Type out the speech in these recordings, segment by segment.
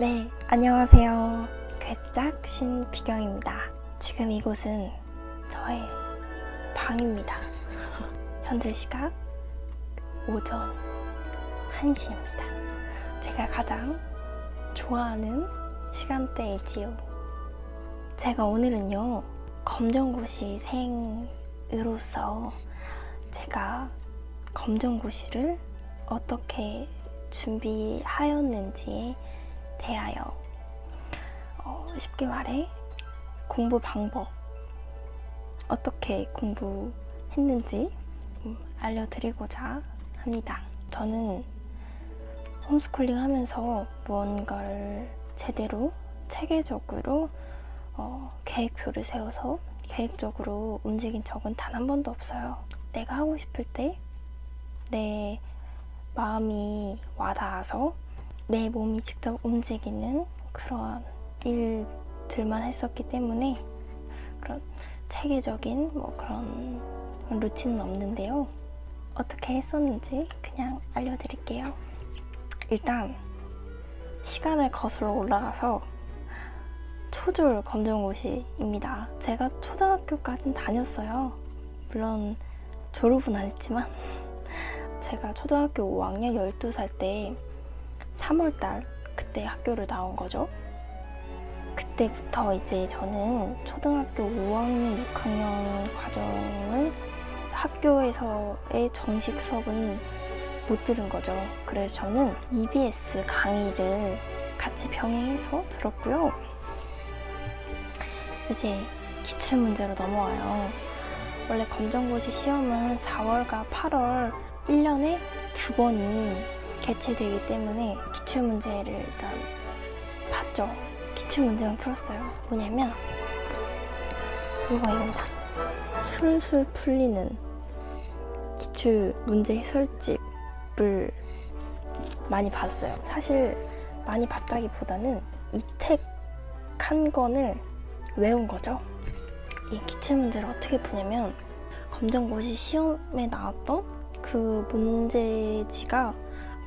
네, 안녕하세요. 괴짝 신비경입니다. 지금 이곳은 저의 방입니다. 현재 시각 오전 1시입니다. 제가 가장 좋아하는 시간대이지요. 제가 오늘은요, 검정고시 생으로서 제가 검정고시를 어떻게 준비하였는지에 대하여 어, 쉽게 말해 공부 방법 어떻게 공부했는지 음, 알려드리고자 합니다. 저는 홈스쿨링 하면서 무언가를 제대로 체계적으로 어, 계획표를 세워서 계획적으로 움직인 적은 단 한 번도 없어요. 내가 하고 싶을 때 내 마음이 와닿아서 내 몸이 직접 움직이는 그러한 일들만 했었기 때문에 그런 체계적인 뭐 그런 루틴은 없는데요. 어떻게 했었는지 그냥 알려드릴게요. 일단 시간을 거슬러 올라가서 초졸 검정고시입니다. 제가 초등학교까지는 다녔어요. 물론 졸업은 안 했지만 제가 초등학교 5학년 12살 때 3월달 그때 학교를 나온 거죠. 그때부터 이제 저는 초등학교 5학년, 6학년 과정을 학교에서의 정식 수업은 못 들은 거죠. 그래서 저는 EBS 강의를 같이 병행해서 들었고요. 이제 기출 문제로 넘어와요. 원래 검정고시 시험은 4월과 8월 1년에 두 번이 개최되기 때문에 기출문제를 일단 봤죠. 기출문제만 풀었어요. 뭐냐면 이거입니다. 술술 풀리는 기출문제 해설집을 많이 봤어요. 사실 많이 봤다기보다는 이 책 한 권을 외운 거죠. 이 기출문제를 어떻게 푸냐면 검정고시 시험에 나왔던 그 문제지가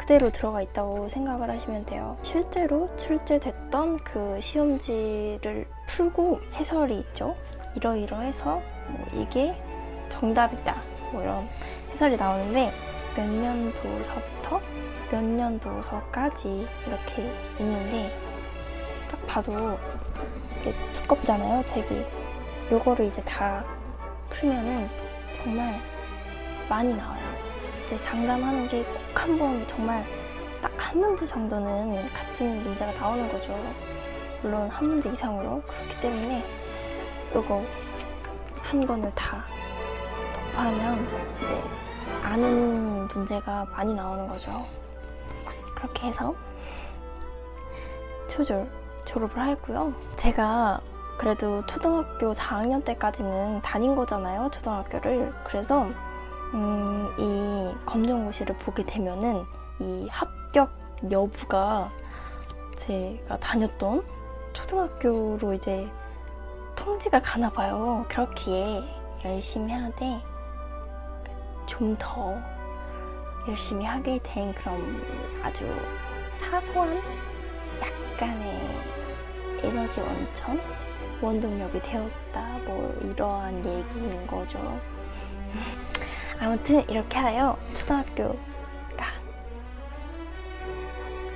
그대로 들어가 있다고 생각을 하시면 돼요. 실제로 출제됐던 그 시험지를 풀고 해설이 있죠. 이러이러해서 뭐 이게 정답이다. 뭐 이런 해설이 나오는데 몇 년도서부터 몇 년도서까지 이렇게 있는데 딱 봐도 이게 두껍잖아요, 책이. 요거를 이제 다 풀면은 정말 많이 나와요. 이제 장담하는 게 꼭한번 정말 딱 한 문제 정도는 같은 문제가 나오는 거죠. 물론 한 문제 이상으로 그렇기 때문에 요거 한 권을 다 독파하면 이제 아는 문제가 많이 나오는 거죠. 그렇게 해서 초졸 졸업을 했고요. 제가 그래도 초등학교 4학년 때까지는 다닌 거잖아요, 초등학교를. 그래서 음, 이 검정고시를 보게 되면은 이 합격 여부가 제가 다녔던 초등학교로 이제 통지가 가나 봐요. 그렇기에 열심히 해야 돼. 좀 더 열심히 하게 된 그런 아주 사소한 약간의 에너지 원천? 원동력이 되었다. 뭐 이러한 얘기인 거죠. 아무튼 이렇게 하여 초등학교가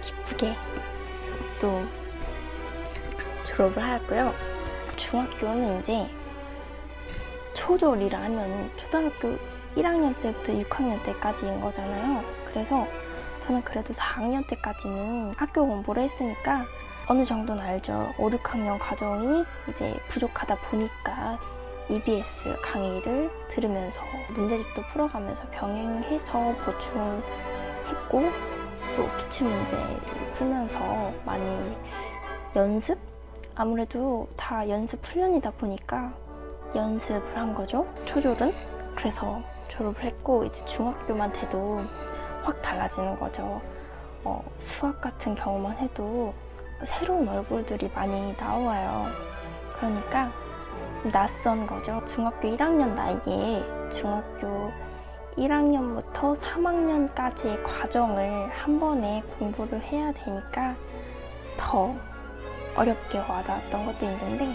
기쁘게 또 졸업을 하였고요. 중학교는 이제 초졸이라 하면 초등학교 1학년 때부터 6학년 때까지인 거잖아요. 그래서 저는 그래도 4학년 때까지는 학교 공부를 했으니까 어느 정도는 알죠. 5, 6학년 과정이 이제 부족하다 보니까 EBS 강의를 들으면서 문제집도 풀어가면서 병행해서 보충했고 또 기출 문제 풀면서 많이 연습? 아무래도 다 연습 훈련이다 보니까 연습을 한 거죠. 초졸은 그래서 졸업을 했고 이제 중학교만 돼도 확 달라지는 거죠. 어, 수학 같은 경우만 해도 새로운 얼굴들이 많이 나와요. 그러니까 낯선 거죠. 중학교 1학년 나이에 중학교 1학년부터 3학년까지의 과정을 한 번에 공부를 해야 되니까 더 어렵게 와닿았던 것도 있는데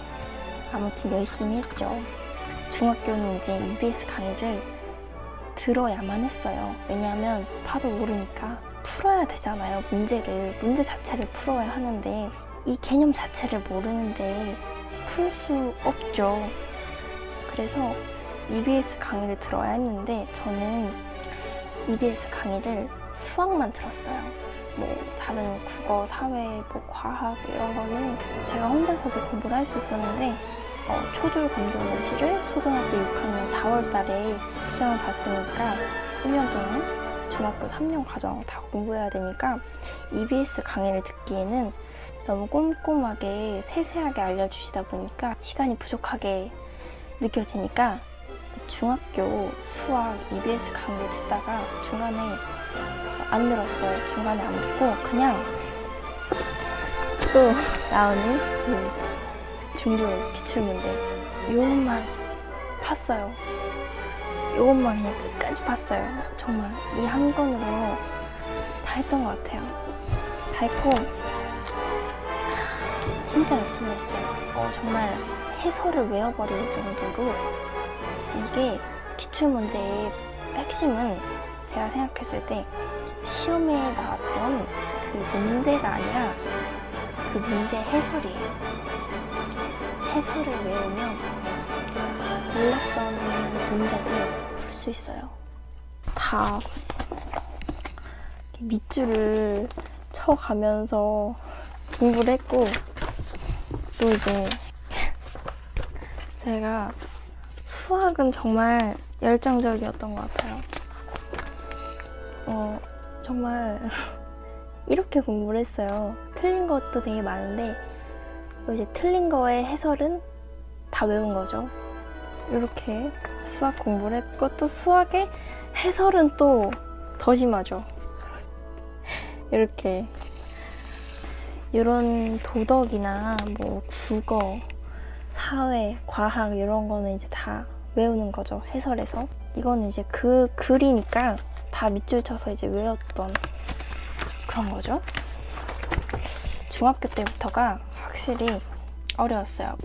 아무튼 열심히 했죠. 중학교는 이제 EBS 강의를 들어야만 했어요. 왜냐하면 봐도 모르니까 풀어야 되잖아요. 문제를 문제 자체를 풀어야 하는데 이 개념 자체를 모르는데 풀 수 없죠. 그래서 EBS 강의를 들어야 했는데 저는 EBS 강의를 수학만 들었어요. 뭐 다른 국어, 사회, 뭐 과학 이런 거는 제가 혼자서도 공부를 할 수 있었는데 어, 초졸 검정고시를 초등학교 6학년 4월 달에 시험을 봤으니까 1년 동안 중학교 3년 과정을 다 공부해야 되니까 EBS 강의를 듣기에는 너무 꼼꼼하게 세세하게 알려주시다 보니까 시간이 부족하게 느껴지니까 중학교 수학 EBS 강의를 듣다가 중간에 안 들었어요. 중간에 안 듣고 그냥 또 나오는 그 중졸 기출문제 요것만 봤어요. 요것만 그냥 끝까지 봤어요. 정말 이 한 권으로 다 했던 것 같아요. 다 했고 진짜 열심히 했어요. 어, 정말 해설을 외워버릴 정도로 이게 기출문제의 핵심은 제가 생각했을 때 시험에 나왔던 그 문제가 아니라 그 문제 해설이에요. 해설을 외우면 몰랐던 문제도 풀 수 있어요. 다 밑줄을 쳐가면서 공부를 했고 또 이제 제가 수학은 정말 열정적이었던 것 같아요. 어, 정말 이렇게 공부를 했어요. 틀린 것도 되게 많은데 이제 틀린 거의 해설은 다 외운 거죠. 이렇게 수학 공부를 했고 또 수학의 해설은 또 더 심하죠. 이렇게 이런 도덕이나 뭐 국어, 사회, 과학 이런 거는 이제 다 외우는 거죠. 해설에서. 이거는 이제 그 글이니까 다 밑줄 쳐서 이제 외웠던 그런 거죠. 중학교 때부터가 확실히 어려웠어요.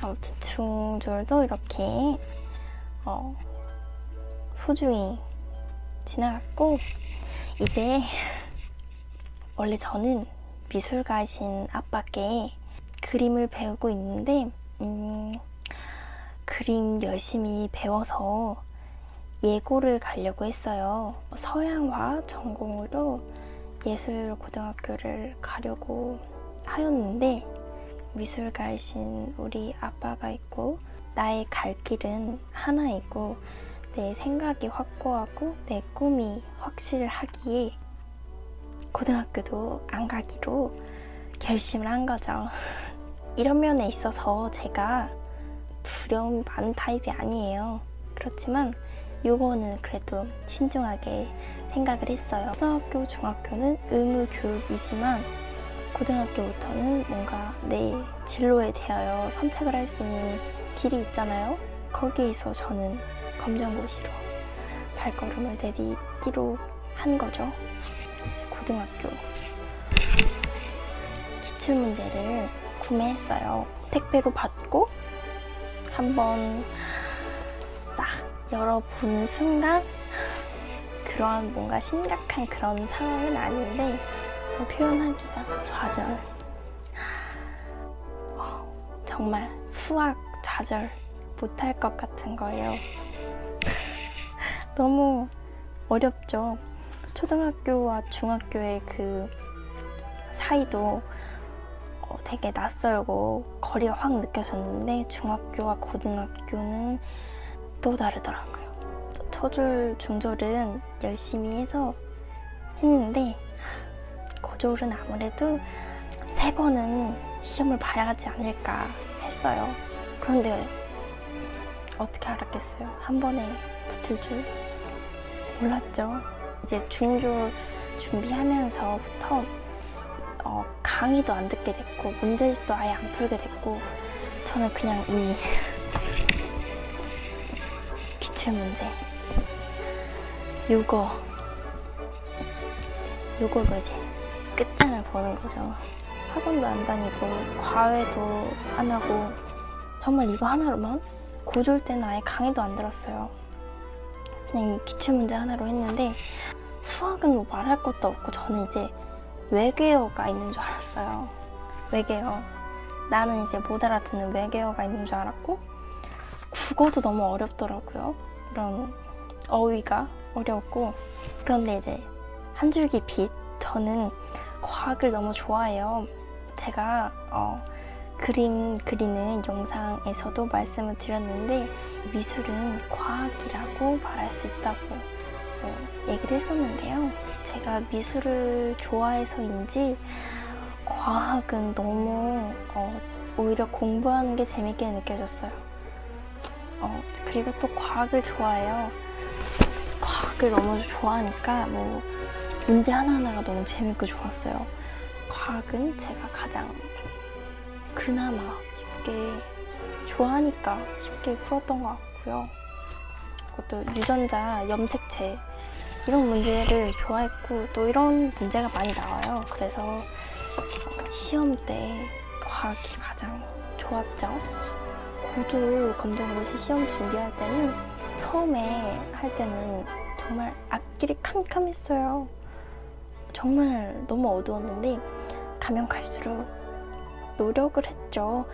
아무튼 중졸도 이렇게 어, 소중히 지나갔고 이제 원래 저는 미술가이신 아빠께 그림을 배우고 있는데 음, 그림 열심히 배워서 예고를 가려고 했어요. 서양화 전공으로 예술 고등학교를 가려고 하였는데 미술가이신 우리 아빠가 있고 나의 갈 길은 하나이고 내 생각이 확고하고 내 꿈이 확실하기에 고등학교도 안 가기로 결심을 한 거죠. 이런 면에 있어서 제가 두려움이 많은 타입이 아니에요. 그렇지만 요거는 그래도 신중하게 생각을 했어요. 초등학교, 중학교는 의무 교육이지만 고등학교부터는 뭔가 내 진로에 대하여 선택을 할 수 있는 길이 있잖아요. 거기에서 저는 검정고시로 발걸음을 내딛기로 한 거죠. 고등학교 기출문제를 구매했어요. 택배로 받고 한번 딱 열어본 순간 그러한 뭔가 심각한 그런 상황은 아닌데 표현하기가 좌절. 어, 정말 수학 좌절 못할 것 같은 거예요. 너무 어렵죠. 초등학교와 중학교의 그 사이도 어, 되게 낯설고 거리가 확 느껴졌는데 중학교와 고등학교는 또 다르더라고요. 초졸, 중졸은 열심히 해서 했는데 고졸은 아무래도 세 번은 시험을 봐야 하지 않을까 했어요. 그런데 어떻게 알았겠어요? 한 번에 붙을 줄 몰랐죠. 이제 중졸 준비하면서부터 어, 강의도 안 듣게 됐고 문제집도 아예 안 풀게 됐고 저는 그냥 이 기출 문제 요거 요거로 이제 끝장을 보는 거죠. 학원도 안 다니고 과외도 안 하고 정말 이거 하나로만 고졸 때는 아예 강의도 안 들었어요. 그냥 이 기출문제 하나로 했는데 수학은 뭐 말할 것도 없고 저는 이제 외계어가 있는 줄 알았어요. 외계어. 나는 이제 못 알아듣는 외계어가 있는 줄 알았고 국어도 너무 어렵더라고요. 이런 어휘가 어려웠고 그런데 이제 한 줄기 빛 저는 과학을 너무 좋아해요. 제가 어, 그림 그리는 영상에서도 말씀을 드렸는데 미술은 과학이라고 말할 수 있다고 어, 얘기를 했었는데요. 제가 미술을 좋아해서인지 과학은 너무 어, 오히려 공부하는 게 재밌게 느껴졌어요. 어, 그리고 또 과학을 좋아해요. 과학을 너무 좋아하니까 뭐 문제 하나하나가 너무 재밌고 좋았어요. 과학은 제가 가장 그나마 쉽게 좋아하니까 쉽게 풀었던 것 같고요. 그것도 유전자 염색체 이런 문제를 좋아했고 또 이런 문제가 많이 나와요. 그래서 어, 시험 때 과학이 가장 좋았죠. 고졸 검정고시 시험 준비할 때는 처음에 할 때는 정말 앞길이 캄캄했어요. 정말 너무 어두웠는데 가면 갈수록 노력을 했죠.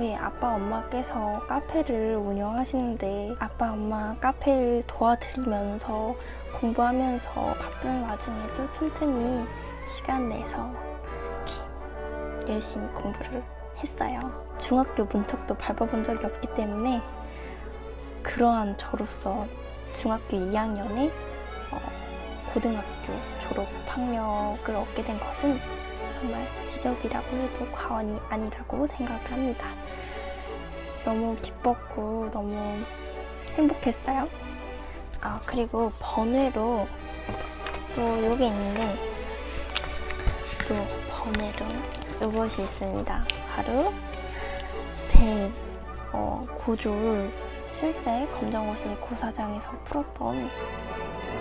어, 저희 아빠 엄마께서 카페를 운영하시는데 아빠 엄마 카페를 도와드리면서 공부하면서 바쁜 와중에도 틈틈이 시간 내서 이렇게 열심히 공부를 했어요. 중학교 문턱도 밟아본 적이 없기 때문에 그러한 저로서 중학교 2학년에 어, 고등학교 졸업 학력을 얻게 된 것은 정말 기적이라고 해도 과언이 아니라고 생각을 합니다. 너무 기뻤고 너무 행복했어요. 아 그리고 번외로 또 요게 있는데 또 번외로 이것이 있습니다. 바로 제 어, 고졸 실제 검정고시 고사장에서 풀었던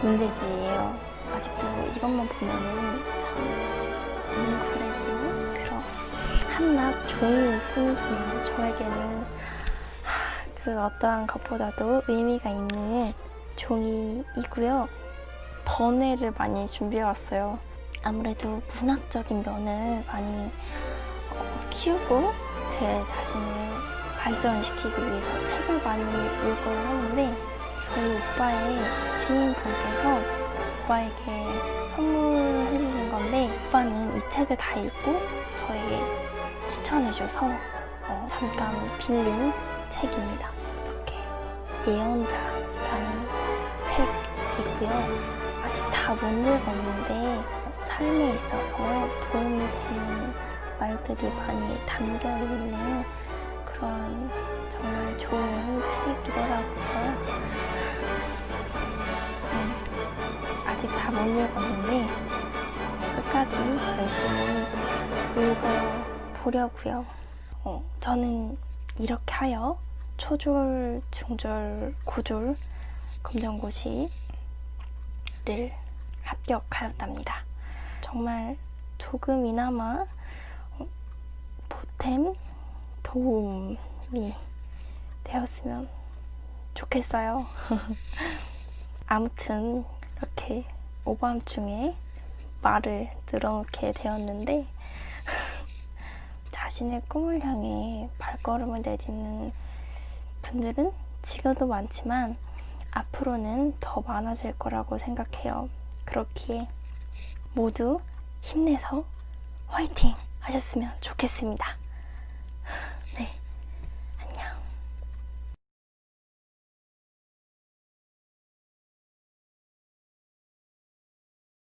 문제지예요. 아직도 이것만 보면은 참 그런 한낱 종이일 뿐이지만 저에게는 하, 그 어떠한 것보다도 의미가 있는 종이이고요. 번외를 많이 준비해왔어요. 아무래도 문학적인 면을 많이 어, 키우고 제 자신을 발전시키기 위해서 책을 많이 읽어야 하는데 저희 오빠의 지인분께서 오빠에게 선물해 주신 건데 오빠는 이 책을 다 읽고 저에게 추천해줘서 어, 잠깐 빌린 책입니다. 이렇게 예언자라는 책이고요. 아직 다 못 읽었는데 삶에 있어서 도움이 되는 말들이 많이 담겨 있는 그런 정말 좋은 책이더라고요. 음, 아직 다 못 읽었는데 끝까지 열심히 읽어 보려고요. 어, 저는 이렇게 하여 초졸, 중졸, 고졸 검정고시를 합격하였답니다. 정말 조금이나마 어, 보탬 도움이 되었으면 좋겠어요. 아무튼 이렇게 오밤중에 말을 늘어놓게 되었는데 자신의 꿈을 향해 발걸음을 내딛는 분들은 지금도 많지만 앞으로는 더 많아질 거라고 생각해요. 그렇기에 모두 힘내서 화이팅 하셨으면 좋겠습니다.